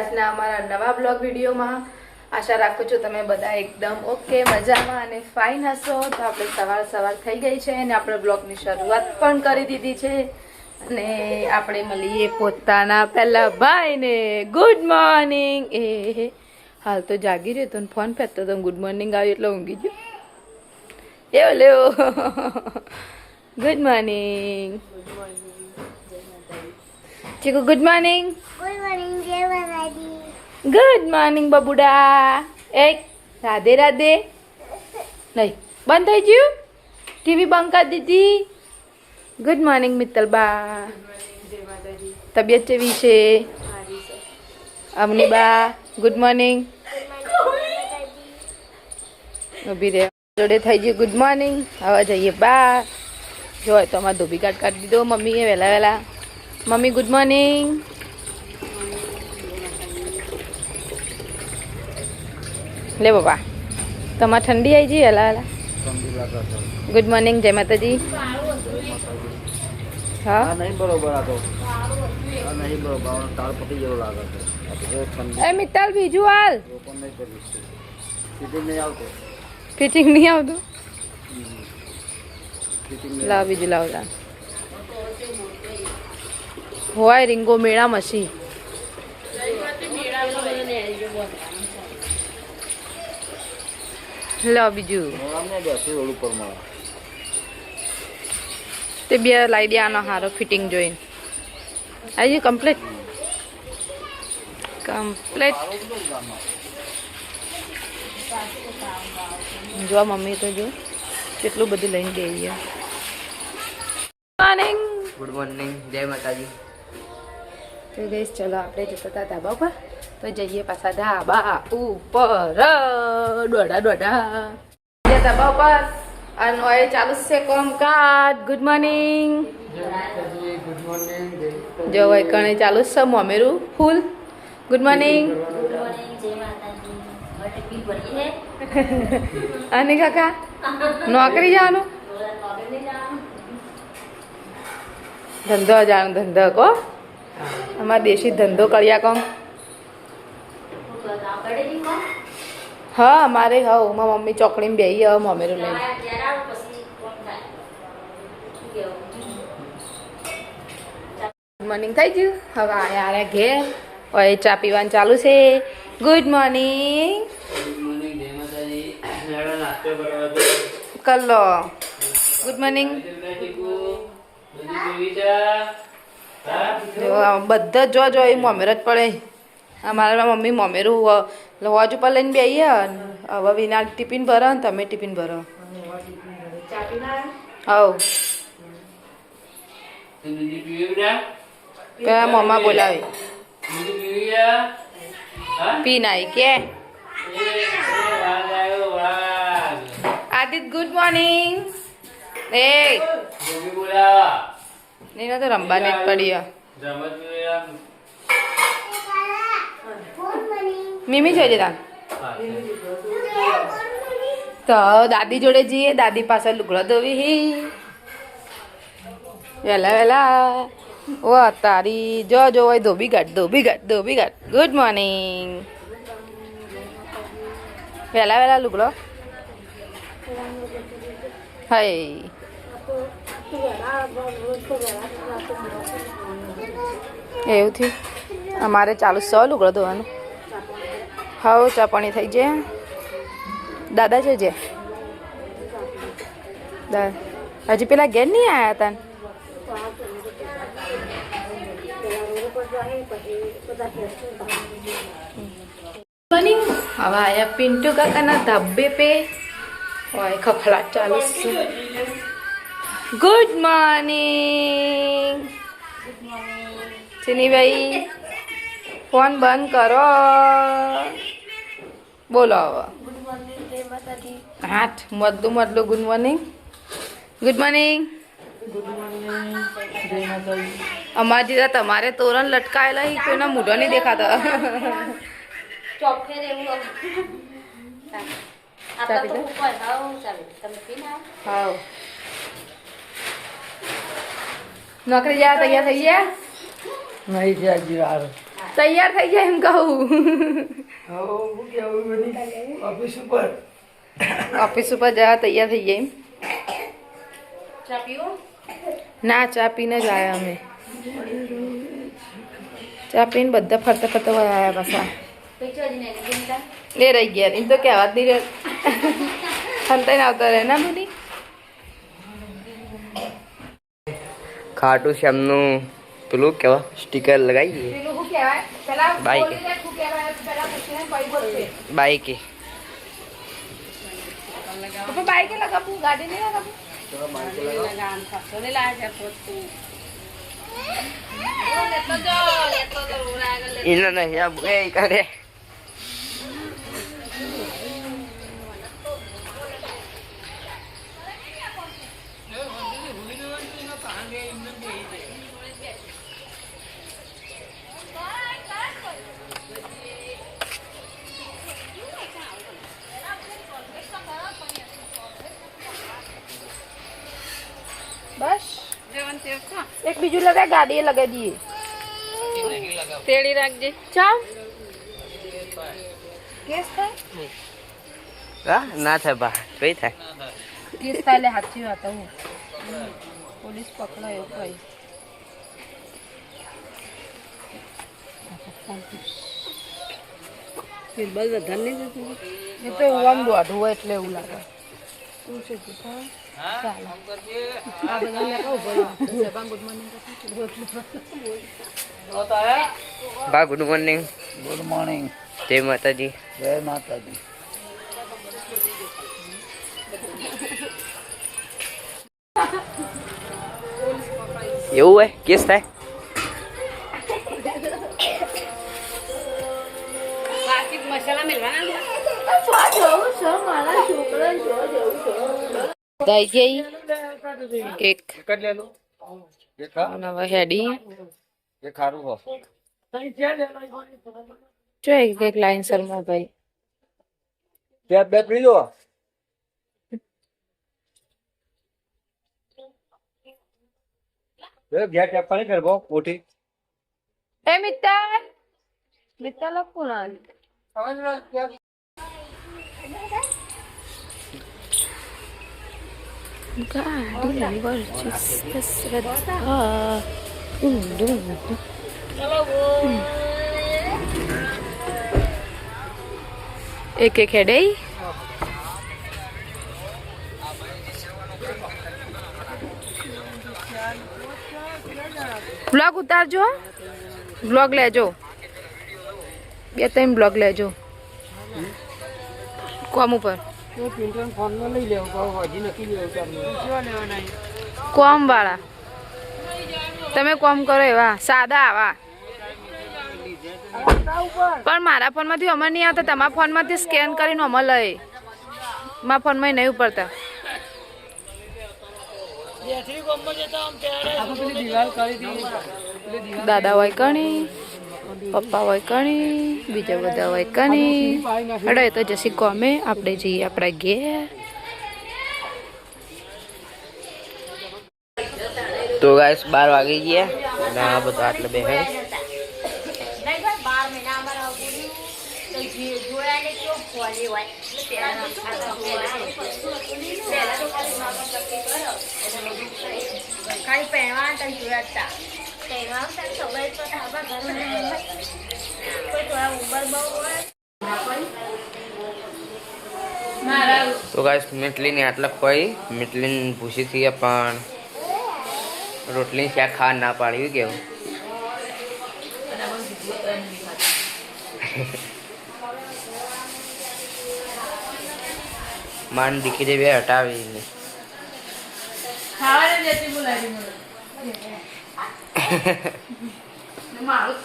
આજના અમારા નવા બ્લોગ વિડીયોમાં આશા રાખું છું તમે બધા એકદમ ઓકે મજામાં અને ફાઇન હશો. તો આપણે સવાર સવાર થઈ ગઈ છે અને આપણે બ્લોગની શરૂઆત પણ કરી દીધી છે. અને આપણે મળીએ પોતાના પહેલા ભાઈને. ગુડ મોર્નિંગ એ હાલ તો જાગી રહ્યો તો ફોન ફેંકતો તો ગુડ મોર્નિંગ આવ્યું એટલે ઊંઘી ગયો. એવો લેવો good morning Chiku good morning good morning, જય માતાજી ગુડ મોર્નિંગ બબુડા એ રાધે રાધે નહીં બંધ થઈ ગયું? ટીવી બંધ કરી દીધી? ગુડ મોર્નિંગ મિત્તલબા. તબિયત કેવી છે? અમની બા ગુડ મોર્નિંગ ઊભી રહે. જોડે થઈ ગયું. ગુડ મોર્નિંગ હવે જઈએ. બા જો તો અમારે ધોબી કાઢ કાઢી દીધો. મમ્મીએ વહેલા વહેલા. મમ્મી ગુડ મોર્નિંગ લે બાપા તમારે ઠંડી આવી જઈ હલા હલા ગુડ મોર્નિંગ જય માતાજી. હા? નહીં બરોબર આ તો. નહીં બરોબર આ તાળપટ્ટી જેવો લાગે છે. આ તો જો ઠંડી. એ મિત્તલ બીજું હાલ? ફિટિંગ નહીં આવતો. ફિટિંગ નહીં આવતું? લાવ બીજું લાવ લાવ. હોય રીંગો મેળા મસી. લાવ બીજું. તે બે લાઈ દે આનો હારો ફિટિંગ જોઈને. આજે કમ્પ્લીટ કમ્પ્લીટ જો મમ્મી તો જો કેટલું બધું લઈને દે મોર્નિંગ ગુડ મોર્નિંગ જય માતાજી. તો ગઈશ ચલો આપણે જતા હતા ધાબા પર તો જઈએ પાછા ધાબા ઉપર. દોડા દોડા ધાબા ઉપર. અને ઓય ચાલુ છે કોમકાજ. ગુડ મોર્નિંગ જો હોય કણે ચાલુ છે મોમેરું ફૂલ. ગુડ મોર્નિંગ અને કાકા, નોકરી જવાનું? ધંધો જાણ ધંધો કો. અમારા દેશી ધંધો કર્યા કોમ. હા મારે હવ મારા મમ્મી ચોકડીમાં બેહી હવે મમેરું લઈને. ગુડ મોર્નિંગ થઈ ગયું. હવે આયા ઘેર. હવે ચા પીવાનું ચાલુ છે. ગુડ મોર્નિંગ કલ્લો ગુડ મોર્નિંગ જો બધા જો. જો એ મોમેર જ પડે. અમારા મમ્મી મોમેરું હોજ ઉપર લઈને બેહીએ હવે વિના ટિફિન ભરો ને તમે ટિફિન ભરો. હવ. પેલા મમ્મા બોલાવે. પી નાઈ કે. આદિત ગુડ મોર્નિંગ એ. નહીં તો રમવાને જ પડી હે. મીમી જોઈએ તાન તો દાદી જોડે જઈએ, દાદી પાસે લુગડો ધોવી હી. વેલા વેલા. ઓ, તારી જો જો હોય, ધોબી ઘાટ ધોબી ઘાટ ધોબી ઘાટ. ગુડ મોર્નિંગ વેલા વેલા લુગડો. હાય એવું થયું. અમારે ચાલુ સો લુગડો ધોવાનું. હાવ ચા પાણી થઈ જાય દાદા છે જે દા- હજી પેલા ઘેર નહીં આવ્યા હતા મોર્નિંગ હવે આયા પિન્ટુ કાકાના ધાબે પે ઓય ખખડાટ ચાલુ છે ગુડ મોર્નિંગ ચીનીભાઈ ફોન બંધ કરો. બોલો હવે. હાથ મધલું મધલું ગુડ મોર્નિંગ ગુડ મોર્નિંગ અમારા જેવા તમારે તોરણ લટકાયેલા હી કોઈના મૂઢો નહીં દેખાતા. નોકરી જવા તૈયાર થઈ ગયા? નહીં વાર તૈયાર થઈ જાય એમ કહું. ઓફિસ ઉપર. ઓફિસ ઉપર જવા તૈયાર થઈ જાય એમ. ના ચા પીને જ આવ્યા અમે. ચા પીને બધા ફરતા ફરતા આવ્યા પાછા. એ રહી ગયા. એમ તો કહેવા જ નહીં રહે ફંતાઈને આવતા રહે ના બધી ખાટું શ્યામનું પેલું કેવા? સ્ટીકર લગાવીએ. પેલું શું કહેવાય? પેલા બાઈક. બોલી દે શું કહેવાય? પેલા પૂછીને પછી બોલશે બાઈકે. તો બાઈકે લગાવું? ગાડી નહીં લગાવું? એને નહીં આ એ કરે બસ. એક બીજું લગાય ગાડીએ લગાવી દઈએ. તેડી રાખજે. ચાલ કેસ થાય? હા ના થાય બા કઈ થાય. કેસ થાય એટલે સાચી વાત હું. પોલીસ પકડાય એવું કઈ એ તો એવું આમ દોઢું હોય એટલે એવું લાગે. શું છે બા ગુડ મોર્નિંગ. Good morning. જય માતાજી. જય માતાજી. એવું હોય? કેસ થાય? ગઈ? ખારું હો. ભાઈ. બે બે પી લો. બે કરવો મોટી. એ મિત્તલ. મિત્તલ કોણ ગાડી વર્ચિસ શ્રદ્ધા એક એક હેડે બ્લોગ ઉતારજો બ્લોગ લેજો બે ત્રણ બ્લોગ લેજો કોમ ઉપર કોમ વાળા. તમે કોમ કરો એવા સાદા આવા. પણ મારા ફોનમાંથી અમર નહીં આવતા તમારા ફોનમાંથી સ્કેન કરીને અમર લઈ. મારા ફોનમાં નહીં ઉપડતા. દાદા હોય કણી પપ્પા હોય કણી બીજા બધા હોય કણી. અડે તો જસી કોમે આપણે જઈએ આપણા ઘેર. તો ગાઈસ બાર વાગી ગયા. અને આ બધા આટલે બેહે. ખાલી પહેરવા તને જોયા હતા પહેરવા તને ખબર તો ગાઈસ મીટલીની આટલા ખોઈ. મીટલીન ભૂસી થઈ પણ રોટલી શાક ખાવા ના પાડ્યું કેવું? માન દીકરી બે હટાવી ખાવા જતી બોલાવી. મારું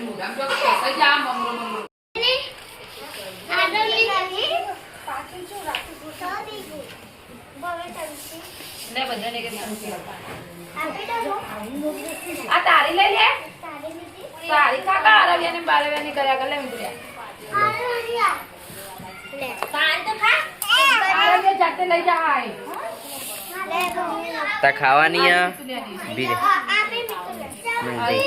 મોઢામાં તો કસાઈ જા મમરો મમરો. આગળ લઈ આવી પાછું શું રાખું ગોઠવા દીધું હવે ચાલશે ને બધાને કે શાંતિ આપો. દો આ તારી લઈ લે તારી કાકા આરવ્યા ને બારવ્યા બારવ્યાને કર્યા કર લે આરવ્યા લે પાન તો ખા જાતે લઈ જાય તા ખાવાની આ બી મંદી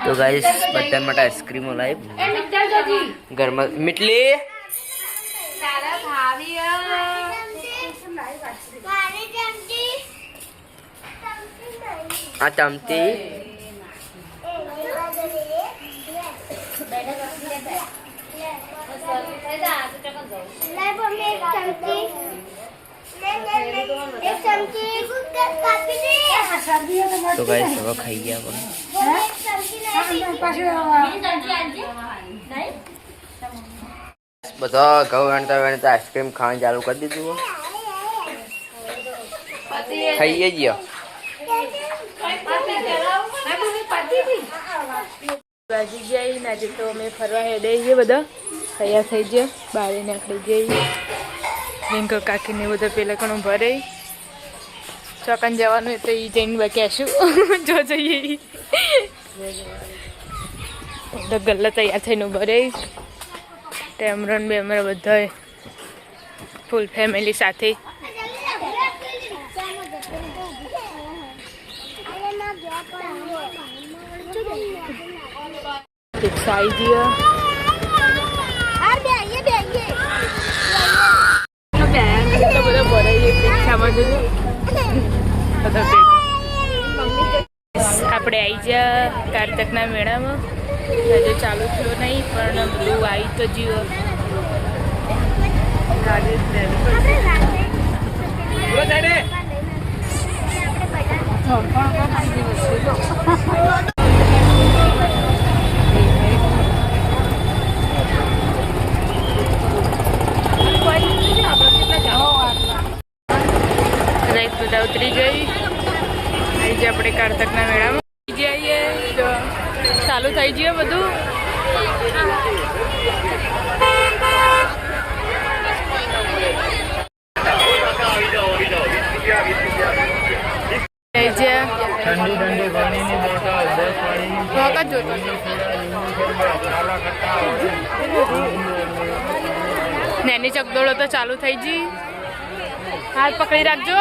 તો ગાઈસ બધા માટે આઈસ્ક્રીમો લાવી ઘરમાં મીટલી? આ ચમચી? તો ગાઈસ હવે ખાઈ ગયા આપણે બધા ઘઉં વેણતા વેણતા આઈસ્ક્રીમ ખાવાનું ચાલુ કરી દીધું ખાઈએ ગયા બાજી ને આજે તો અમે ફરવા હેડે છીએ બધા. તૈયાર થઈ ગયો. બારે નીકળી જઈએ. રિંકો કાકીને બધા પેલા ઘણું ભરે ચોકન જવાનું હોય તો એ જઈને બક્યાશું જો જઈએ બધા ગલ્લા તૈયાર થઈને ભરે ટેમરન બેમરા બધા ફૂલ ફેમિલી સાથે. સાઈ આવી ગયો એટલો બધો આપણે આવી જા કારતકના મેળામાં. હજુ ચાલુ થયો નહીં પણ બધું આવી તો જીવો. ગાડી જ લેવી રાઈસ બધા ઉતરી ગઈ આવી કારતકના મેળામાં. જઈએ તો ચાલુ થઈ ગયું બધું. ઠંડી ઠંડી પાણીની બોટલ દસ પાણીની નેની ચકદોડો તો ચાલુ થઈ ગઈ. હાથ પકડી રાખજો.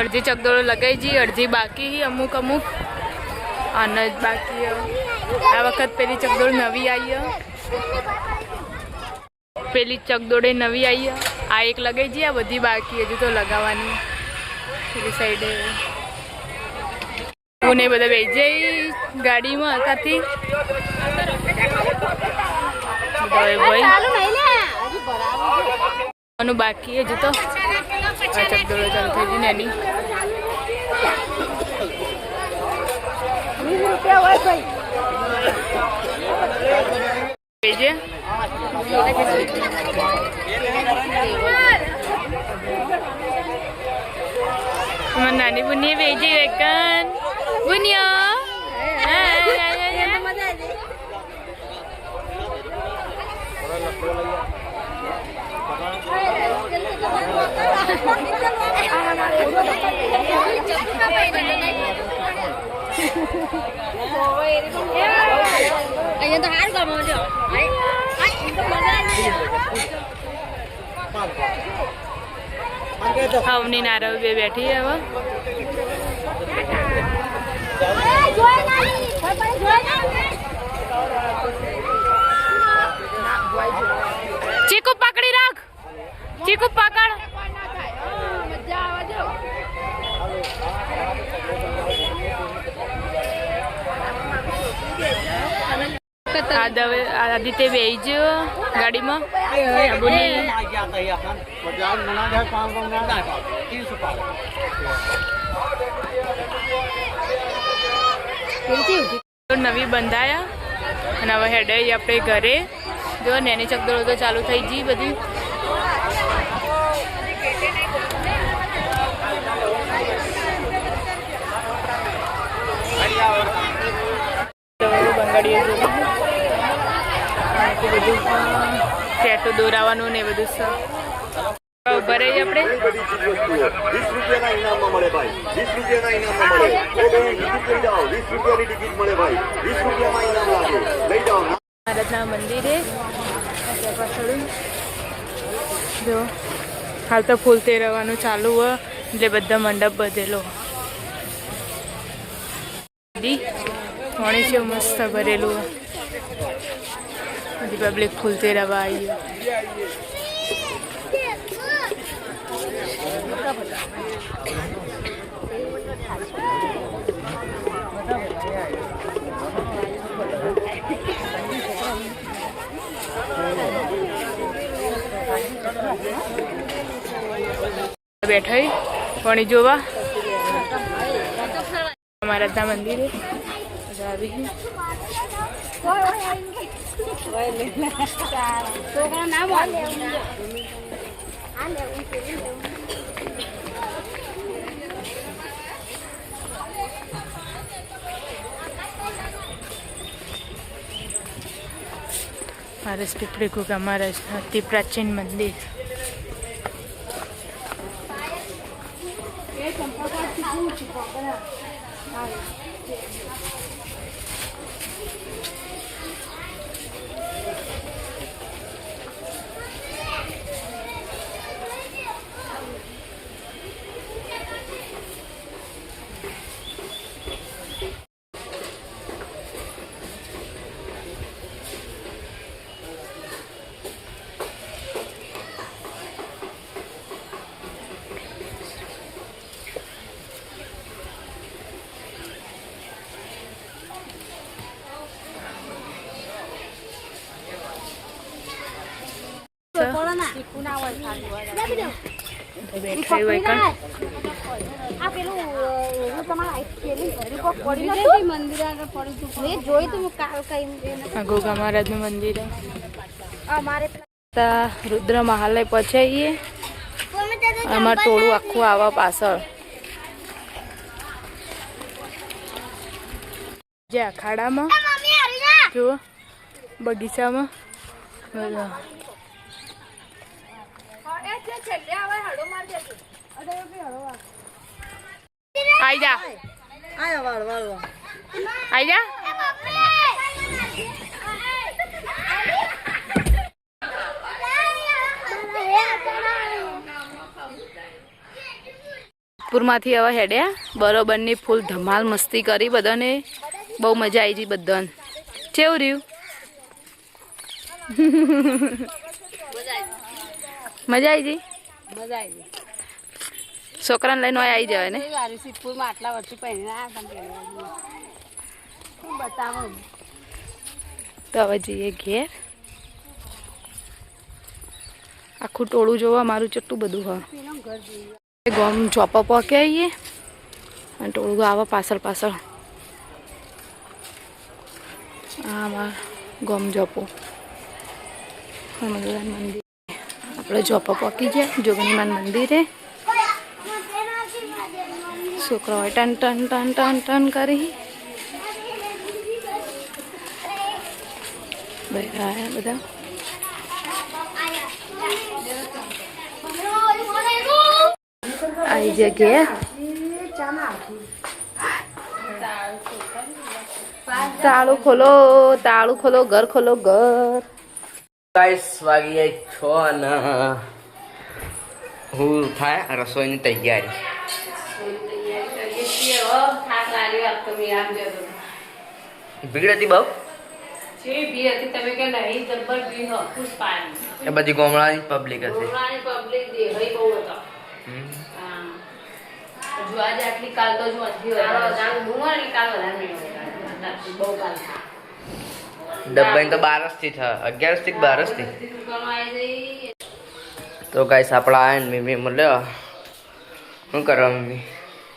અડધી ચકદોળો લગાઈ જી અડધી બાકી હી અમુક અમુક અને બાકી આ વખત પેલી ચકદોડ નવી આવી. પેલી ચકદોડે નવી આવી. આ એક લગાઈ જી આ બધી બાકી, હજુ તો લગાવવાની પેલી સાઈડે ને બધા જઈ ગાડીમાં હતાથી આનું બાકી હજુ તો. ચકદોડો ચાલુ થઈ ગઈ ને એની બેજે તમારી નાની બુની બેજે એકન બુનિયા અહીંયા તો હાર ગમો છો હવની નારવ બે બેઠી હવે. ચીકુ પકડી રાખ. ચીકુ પકડ. આ દવે આદિત્ય વેજ ગાડીમાં નવી બંધાયા અને હવે હેડે આપણે ઘરે જો નેની ચકદોળો તો ચાલુ થઈ ગઈ બધી બંગાળીઓ જોડે ટેટુ દોરાવાનું ને બધું ઊભા રહીએ આપણે? વીસ રૂપિયાના મંદિરે જો. હાલ તો ફૂલ તેરવાનું ચાલુ હોય એટલે બધા મંડપ બધેલો વણી છે, મસ્ત ભરેલું. બધી પબ્લિક ફૂલ તેરવા આવી હોય. બેઠા વણી જોવા. અમારા મંદિરે. બધા આવી ગયા મારસ પીપળી ગુગા મહારાજ અતિ પ્રાચીન મંદિર બેઠા હોય કાં આ પેલું એવું તમારે પેલી ઘડી પર પડી નતું મંદિર આગળ પડી તું મેં જોયું તું કાલ કઈ આ ગોગા મહારાજનું મંદિર હે. અમારે તા રુદ્ર મહાલય પહોંચાઈએ. અમાર ટોળું આખું આવા પાછળ. જે અખાડામાં જુઓ બગીચામાં. આઈ જા આઈ જા પુરમાંથી હવે હેડ્યા બરોબરની ફૂલ ધમાલ મસ્તી કરી બધાને. બહુ મજા આવી ગઈ બધાને. કેવું રહ્યું? મજા આવી ગઈ મજા આવી છોકરાને લઈને આવી જવાય ને. આટલા વર્ષથી તો હવે જઈએ ઘેર. આખું ટોળું જોવા મારું ચટ્ટું બધું હોય ગમ ચોપા પકે આવીએ અને ટોળું આવે પાછળ પાછળ. આ અમાર ગમ જોપો હનુમાન મંદિર. આપણે જોપા પોકી ગયા જોગણીમાન મંદિરે. છોકરાઓએ ટન ટન ટન ટન ટન કરી. બધા આવી જગ્યાએ તાળું ખોલો તાળું ખોલો, ઘર ખોલો, ઘર. ગાઈસ, વાગી છ અને હું થાય રસોઈની તૈયારી. ભીડ હતી બહુ? એ બધી ગોમડાની પબ્લિક હતી. હમ. તો બારસથી. થાય અગિયારસથી બારસથી તો ગાઈસ આપણા આયા ને મમ્મી મળ્યો શું કરવા મમ્મી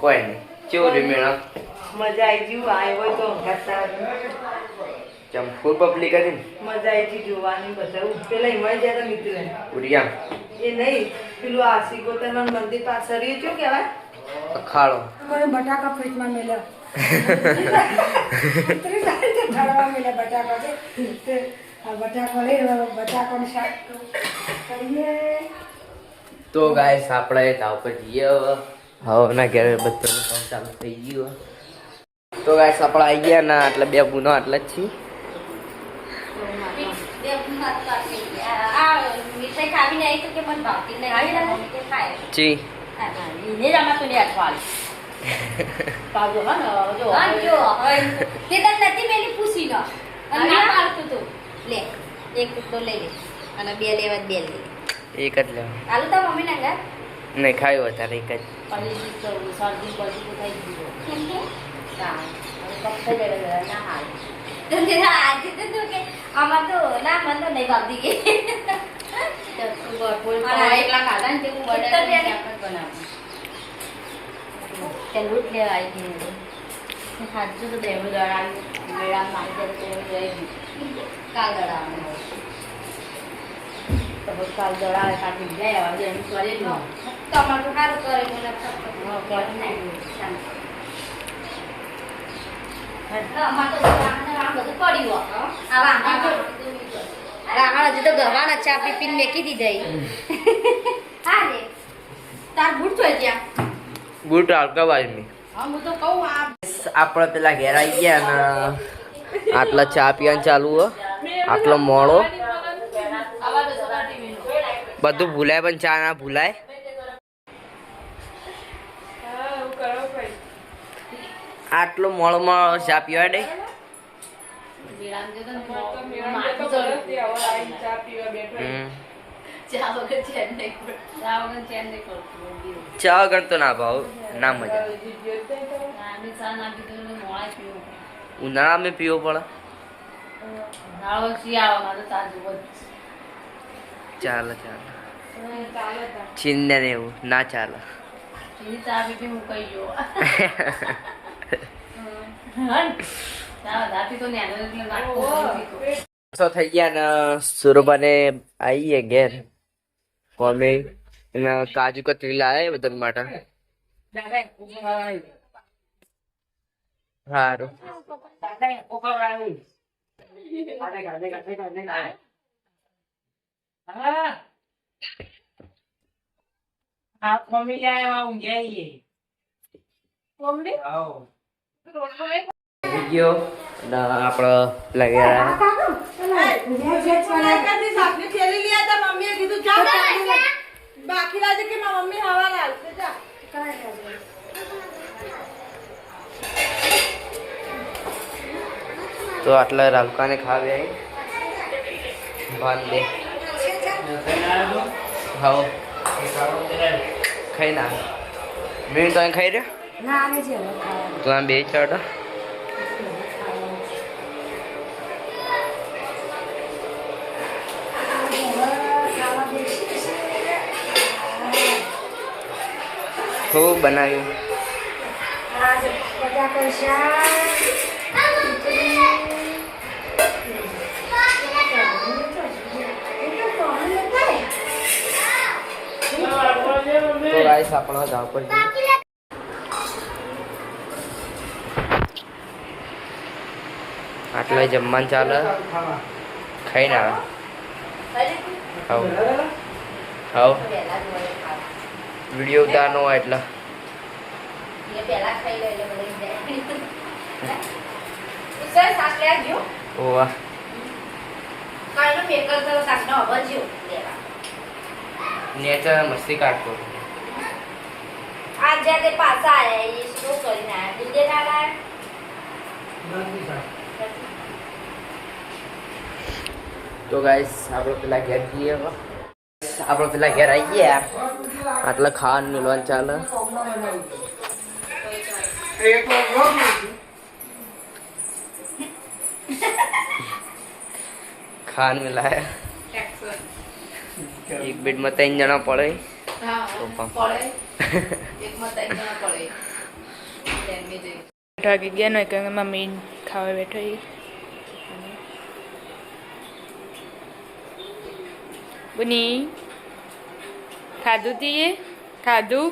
કોઈ નહીં. કેવું રે મેળા? મજા આવી ગયું આવ્યો હોય તો ચમ ફૂલ પબ્લિક હતી મજા આવી ગઈ જોવાની બધા પેલા હિમાય હતા મિત્ર. ઉડિયા એ નહીં પેલું આ સિકોતરના મંદિર પાસે રહ્યું શું કહેવાય? અખાડો. બટાકા ફ્રીજમાં મેલ્યા. જાય તે. બટાકા છે. બટાકો લઈ બટાકાનું શાક કરીએ. તો ગાઈસ આપણે તાવ પર જઈએ હવે. હવે ના ઘેર બધાનું કામ ચાલુ થઈ ગયું તો ગાઈસ આપણે આવી ગયા ના એટલે બે ગુનો આટલા જ છીએ. આ મીઠાઈ ખાવી નહીં તો કે મને ભાવતી નહીં આવી ના કે ખાય જી એક ટુકડો લઈ લે અને બે લેવા બે લે. એક જ લેવા આલુ તો મમ્મી ના ઘર? નહીં ખાયું અત્યારે એક જ. ખાધા તે લૂટ લેવા આવી ગઈ સાચું તો દેવું દળાવ્યું મેળા મારી કાલ દળાવવાનું તો કાલ કાઢી એમ કરી સારું કરે મને ગવાના ચા પી પીને મેકી દીધી હા રે. તાર બૂટ થઈ ગયા બૂટ આળકા બાજમી હા હું તો કહું આ આપણે પેલા ઘેર આવી ગયા ને આટલા ચા પીવાનું ચાલુ હો. આટલો મોડો. બધું ભૂલાય પણ ચા ના ભૂલાય. આટલો મોડો મોળો ચા પીવા દે. ચા વગર તો ના ભાવ ના મજા. ઉનાળા મેં પીવું. પડે. ચાલે ચાલે. ચીનને ને એવું, ના ચાલે. થઈ ગયા ને સુરબાને આવીએ ઘેર. કોમે, એને કાજુ કતરી લાવે બધા માટે. સારું આ મમ્મી જાય એમાં ઊંઘાઈએ ગયો અને આપણે પેલા ઘેર બાકી લાગે કે મમ્મી હવા લાલશે જા. તો આટલા રાવકાને ખાવે આવી ભાન દે. હાવ ખાઈ ના મેં તો અહીં ખાઈ રહ્યો ના આવે છે હવે ખાવાનું. ગાઈસ આપણો ગાવ પર આટલે જમવાનું ચાલે ખાઈને આવે હવ હાવ. વીડિયો ઉતારનો હોય એટલે ખાઈ. ઓવા. નેચર મસ્તી કાઢતો આજ જ્યાં તે પાછા આયા એ શું કરીને આયા? દૂધે ના લાયા? તો ગાઈસ આપણે પેલા ઘેર જઈએ. આપણે પેલા ઘેર આવી ગયા આટલા ખાવાનું મિલવાનું ચાલે ખાન મિલાયા એક બેડમાં ત્રણ જણા પડે વાગી ગયા ને કે મમ્મી ખાવા બેઠો બુની ખાધું તીએ ખાધું?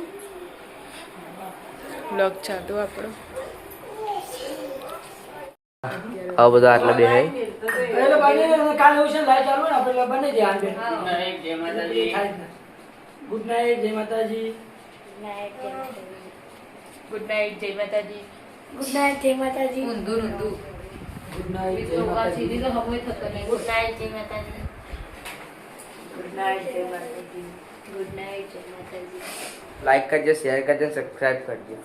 લોક ચાલુ આપણો. આ બધા આટલા બે હે? કાલે એવું લાઈ ચાલુ ને આપણે બને ધ્યાન દે જય માતાજી ગુડ નાઇટ જય માતાજી ગુડ નાઇટ જય માતાજી ગુડ નાઇટ જય માતાજી ઊંધું ઊંધું. ગુડ નાઇટ જય માતાજી સીધી તો હમણાં થતો નહીં ગુડ નાઇટ જય માતાજી ગુડ નાઇટ જય માતાજી ગુડ નાઇટ જય માતાજી લાઈક કરજો શેર કરજો સબસ્ક્રાઇબ કરજો.